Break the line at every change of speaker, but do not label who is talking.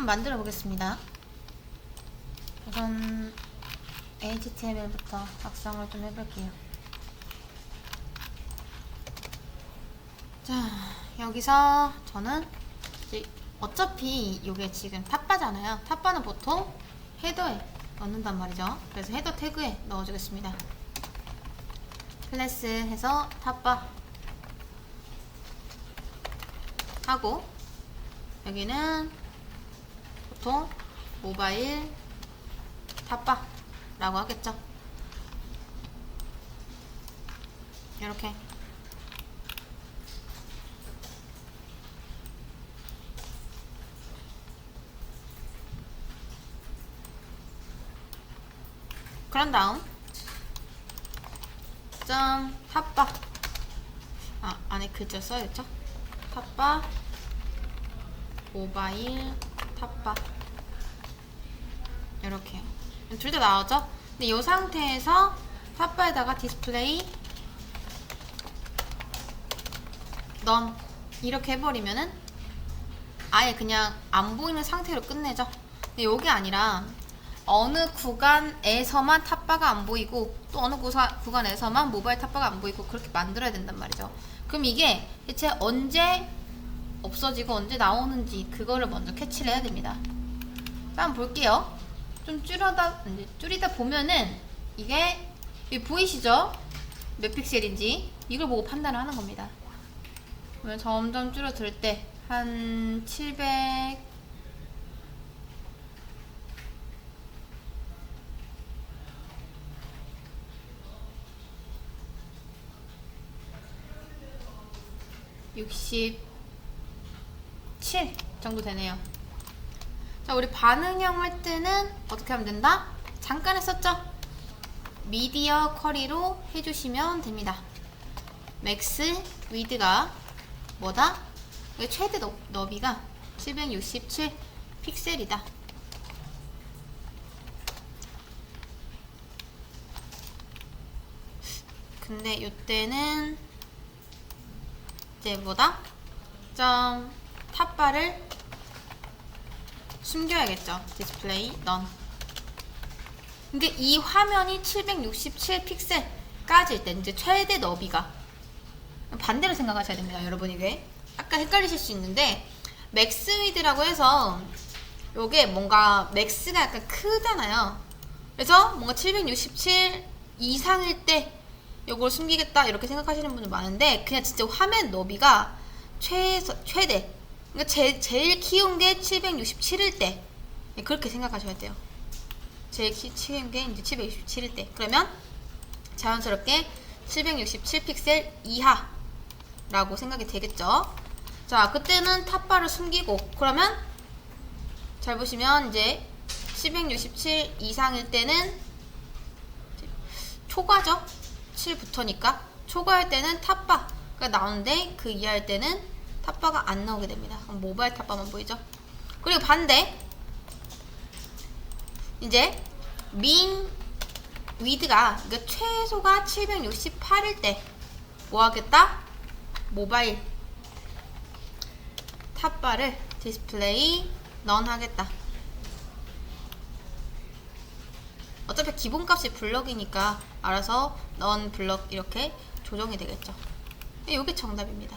한번 만들어 보겠습니다. 우선 HTML부터 작성을 좀 해볼게요. 자, 여기서 저는 어차피 이게 지금 탑바잖아요. 탑바는 보통 헤더에 넣는단 말이죠. 그래서 헤더 태그에 넣어주겠습니다. 클래스 해서 탑바 하고 여기는 보통 모바일 탑바라고 하겠죠. 이렇게 그런 다음 점 탑바 아 안에 글자 써야겠죠? 탑바 모바일 탑바 이렇게요. 둘 다 나오죠? 근데 이 상태에서 탑바에다가 디스플레이 넌 이렇게 해버리면은 아예 그냥 안 보이는 상태로 끝내죠. 근데 이게 아니라 어느 구간에서만 탑바가 안 보이고 또 어느 구사, 구간에서만 모바일 탑바가 안 보이고 그렇게 만들어야 된단 말이죠. 그럼 이게 대체 언제 없어지고 언제 나오는지 그거를 먼저 캐치를 해야 됩니다. 자, 한번 볼게요. 좀 줄여다 줄이다 보면은 이게 보이시죠? 몇 픽셀인지 이걸 보고 판단을 하는 겁니다. 그러면 점점 줄어들 때 한 700, 육십 7 정도 되네요. 자, 우리 반응형 할 때는 어떻게 하면 된다? 잠깐 했었죠? 미디어 쿼리로 해주시면 됩니다. 맥스 위드가 뭐다? 최대 너, 너비가 767 픽셀이다. 근데 이때는 이제 뭐다? 점 탑바를 숨겨야겠죠. 디스플레이 넌. 근데 이 화면이 767 픽셀까지일 때 이제 최대 너비가 반대로 생각하셔야 됩니다. 여러분 이게 아까 헷갈리실 수 있는데 맥스 위드라고 해서 요게 뭔가 맥스가 약간 크잖아요. 그래서 뭔가 767 이상일 때 요걸 숨기겠다 이렇게 생각하시는 분들 많은데 그냥 진짜 화면 너비가 최소 최대 그러니까 제, 제일 키운 게 767일 때 네, 그렇게 생각하셔야 돼요. 제일 키, 키운 게 이제 767일 때 그러면 자연스럽게 767 픽셀 이하라고 생각이 되겠죠. 자 그때는 탑바를 숨기고 그러면 잘 보시면 이제 767 이상일 때는 초과죠. 7부터니까 초과할 때는 탑바가 나오는데 그 이하일 때는 탑바가 안 나오게 됩니다. 모바일 탑바만 보이죠? 그리고 반대 이제 민 위드가 그러니까 최소가 768일 때 뭐 하겠다? 모바일 탑바를 디스플레이 넌 하겠다. 어차피 기본값이 블럭이니까 알아서 넌 블럭 이렇게 조정이 되겠죠. 이게 정답입니다.